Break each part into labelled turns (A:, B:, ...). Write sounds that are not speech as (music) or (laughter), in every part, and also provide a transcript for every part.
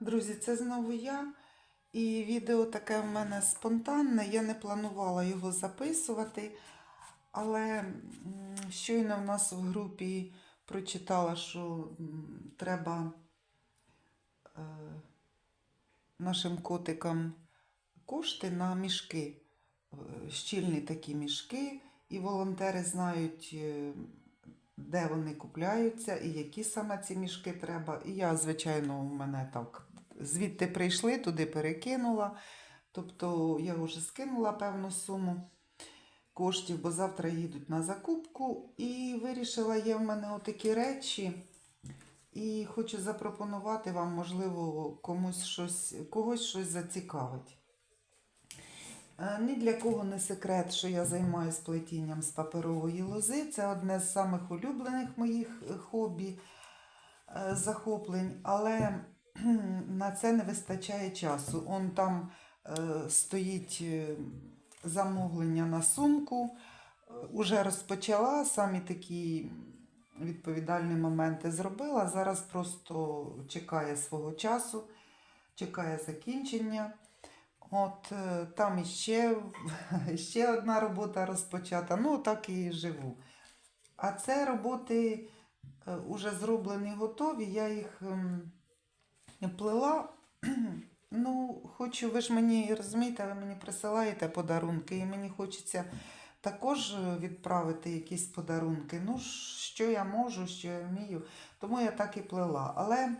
A: Друзі, це знову я. І відео таке в мене спонтанне. Я не планувала його записувати, але щойно в нас в групі прочитала, що треба е, нашим котикам кошти на мішки, е, щільні такі мішки, і волонтери знають, е, де вони купляються і які саме ці мішки треба. І я, звичайно, у мене так звідти прийшли, туди перекинула. Тобто я вже скинула певну суму коштів, бо завтра їдуть на закупку. І вирішила, є в мене отакі речі. І хочу запропонувати вам, можливо, комусь щось, когось щось зацікавить. Е, Ні для кого не секрет, що я займаюся плетінням з паперової лози. Це одне з самих улюблених моїх е, хобі, е, захоплень, але (clears throat) на це не вистачає часу. Он там е, стоїть е, замовлення на сумку, е, уже розпочала, самі такі відповідальні моменти зробила. Зараз просто чекає свого часу, чекає закінчення. От там іще, (laughs) ще одна робота розпочата. Ну, так і живу. А це роботи вже зроблені, готові. Я їх ем, плела. (clears throat) Ну, хочу, ви ж мені розумієте, ви мені присилаєте подарунки, і мені хочеться також е, відправити якісь подарунки. Ну, що я можу, що я вмію. Тому я так і плела. Але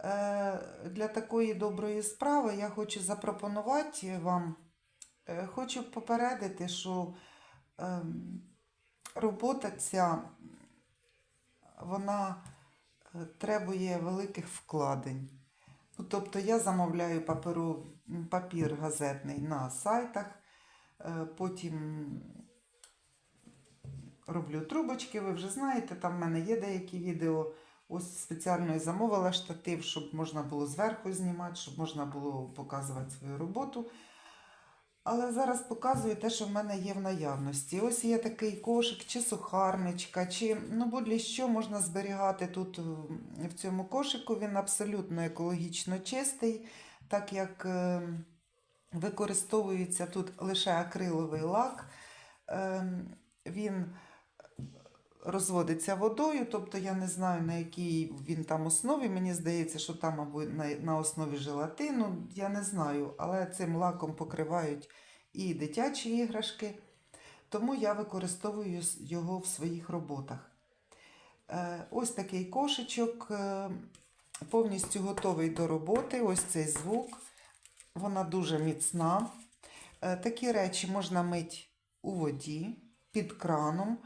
A: е, для такої доброї справи я хочу запропонувати вам, е, хочу попередити, що е, робота ця вона е, требує великих вкладень. Ну, тобто я замовляю паперу, папір газетний на сайтах, е, потім роблю трубочки, ви вже знаєте, там в мене є деякі відео. Ось спеціально і замовила штатив, щоб можна було зверху знімати, щоб можна було показувати свою роботу. Але зараз показую те, що в мене є в наявності. Ось є такий кошик, чи сухарничка, чи ну будь що можна зберігати тут в- в цьому кошику. Він абсолютно екологічно чистий, так як е, використовується тут лише акриловий лак. Е, Він розводиться водою, тобто я не знаю, на якій він там основі. Мені здається, що там або на, основі желатину, я не знаю, але цим лаком покривають і дитячі іграшки, тому я використовую його в своїх роботах. Е, Ось такий кошечок, е, повністю готовий до роботи. Ось цей звук. Вона дуже міцна. Е, Такі речі можна мити у воді, під краном,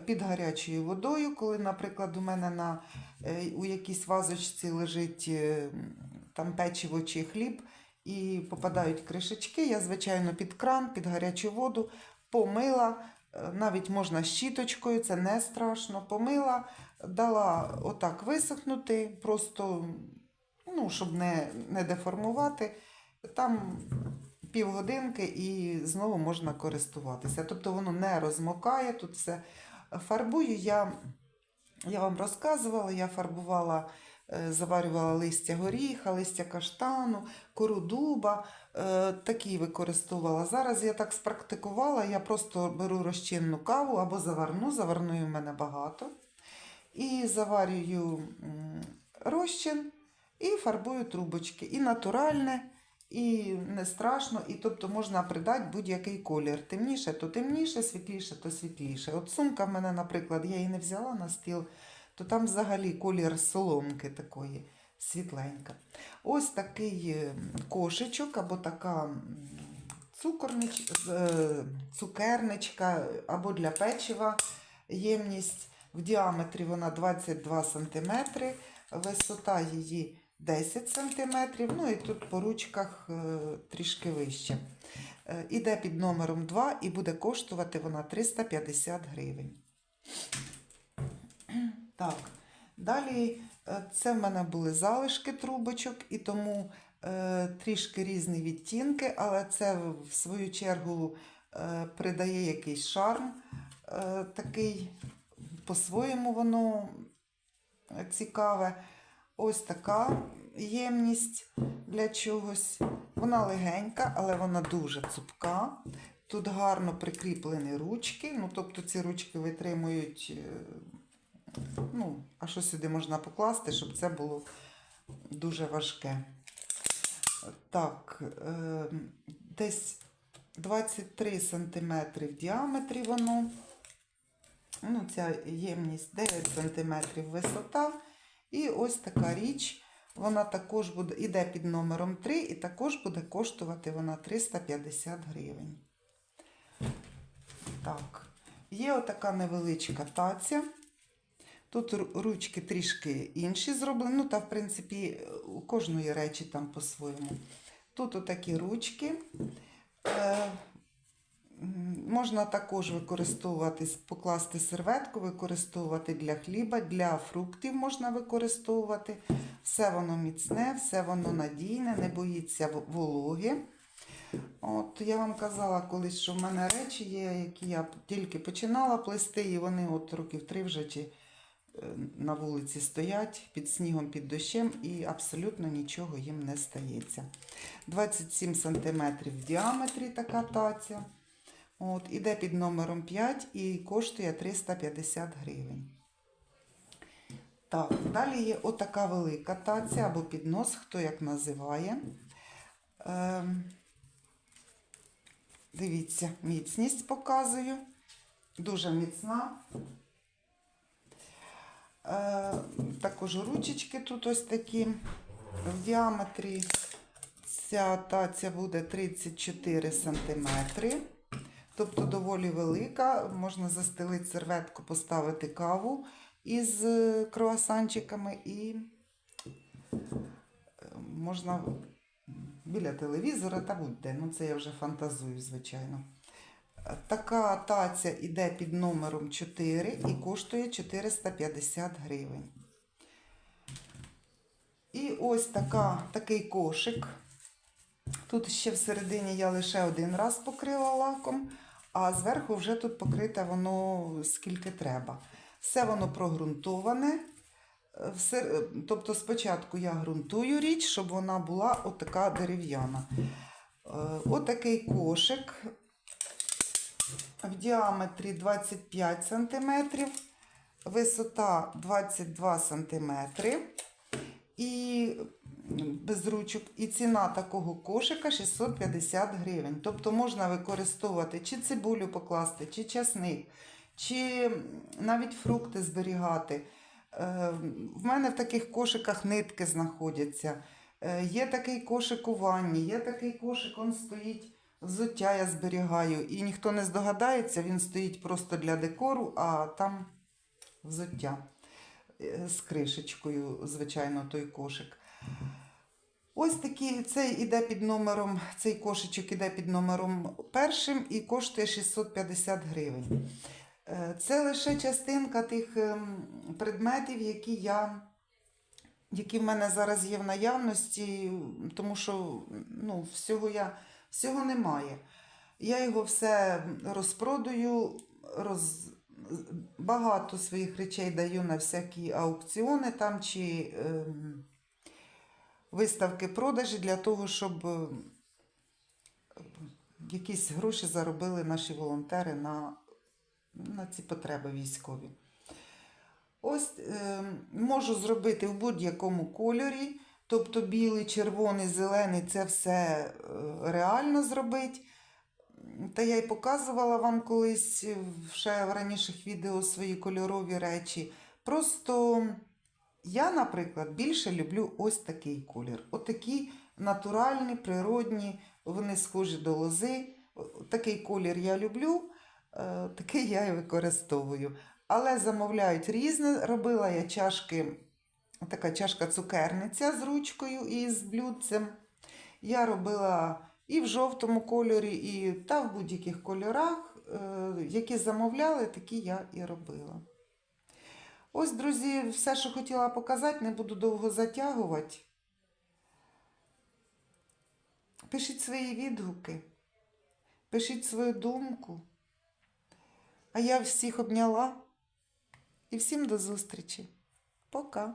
A: під гарячою водою. Коли, наприклад, у мене на, е, у якійсь вазочці лежить е, там печиво чи хліб, і попадають кришечки, я, звичайно, під кран, під гарячу воду помила. е, Навіть можна щіточкою, це не страшно. Помила, дала отак висохнути, просто, ну, щоб не, не деформувати. Там півгодинки і знову можна користуватися. Тобто воно не розмокає, тут все фарбую. Я, я вам розказувала, я фарбувала, е, заварювала листя горіха, листя каштану, кору дуба, е, такі використовувала. Зараз я так спрактикувала, я просто беру розчинну каву або заварну, заварної в мене багато. І заварюю розчин і фарбую трубочки. І натуральне, і не страшно, і тобто можна придати будь-який колір. Темніше, то темніше, світліше, то світліше. От сумка в мене, наприклад, я її не взяла на стіл, то там взагалі колір соломки такої світленька. Ось такий е, кошечок або така цукорнич, е, цукерничка або для печива ємність. В діаметрі вона 22 см, висота її 10 см, ну і тут по ручках е, трішки вище. Е, Іде під номером 2 і буде коштувати вона 350 гривень. Так, далі е, це в мене були залишки трубочок, і тому трішки різні відтінки, але це в свою чергу придає якийсь шарм такий, по-своєму воно цікаве. Ось така ємність для чогось. Вона легенька, але вона дуже цупка. Тут гарно прикріплені ручки. Ну, тобто ці ручки витримують. е, Ну, а що сюди можна покласти, щоб це було дуже важке. Так, е, десь 23 см в діаметрі воно. Ну, ця ємність 9 см висота. І ось така річ. Вона також буде, іде під номером 3 і також буде коштувати вона 350 гривень. Так, є отака невеличка таця. Тут ручки трішки інші зроблені. Ну, та, в принципі, у кожної речі там по-своєму. Тут отакі ручки. Можна також використовувати, покласти серветку, використовувати для хліба, для фруктів можна використовувати. Все воно міцне, все воно надійне, не боїться вологи. От я вам казала колись, що в мене речі є, які я тільки починала плести, і вони от років три вже чи е, на вулиці стоять під снігом, під дощем, і абсолютно нічого їм не стається. 27 см в діаметрі така таця. От, іде під номером 5 і коштує 350 гривень. Так, далі є отака велика таця або піднос, хто як називає. Ем, дивіться, міцність показую. Дуже міцна. Е, також ручечки тут ось такі. В діаметрі ця таця буде 34 см. Тобто доволі велика. Можна застелити серветку, поставити каву із е, круасанчиками і е, можна біля телевізора та будь-де. Ну, це я вже фантазую, звичайно. Така таця йде під номером 4 і коштує 450 гривень. І ось така, такий кошик. Тут ще всередині я лише один раз покрила лаком, а зверху вже тут покрите воно скільки треба. Все воно прогрунтоване. Е, Все, е, тобто спочатку я ґрунтую річ, щоб вона була отака дерев'яна. Е, Отакий кошик в діаметрі 25 см, висота 22 см і без ручок. І ціна такого кошика 650 гривень. Тобто можна використовувати чи цибулю покласти, чи часник, чи навіть фрукти зберігати. Е, В мене в таких кошиках нитки знаходяться. Е, Є такий кошик у ванні, є такий кошик, він стоїть. Взуття я зберігаю, і ніхто не здогадається, він стоїть просто для декору, а там взуття Е, з кришечкою, звичайно, той кошик. Ось такий, цей іде під номером, цей кошечок іде під номером першим і коштує 650 гривень. Е, Це лише частинка тих ем, предметів, які я. Які в мене зараз є в наявності, тому що ну, всього, я, всього немає. Я його все розпродаю, роз... багато своїх речей даю на всякі аукціони там чи ем, виставки продажі для того, щоб е, якісь гроші заробили наші волонтери на, на ці потреби військові. Ось е, можу зробити в будь-якому кольорі, тобто білий, червоний, зелений це все е, реально зробити. Та я й показувала вам колись ще в раніших відео свої кольорові речі. Просто я, наприклад, більше люблю ось такий колір. Отакі натуральні, природні, вони схожі до лози. Такий колір я люблю, е, такий я і використовую. Але замовляють різне. Робила я чашки, така чашка цукерниця з ручкою і з блюдцем. Я робила і в жовтому кольорі, і та в будь-яких кольорах, е, які замовляли, такі я і робила. Ось, друзі, все, що хотіла показати, не буду довго затягувати. Пишіть свої відгуки, пишіть свою думку. А я всіх обняла і всім до зустрічі. Пока!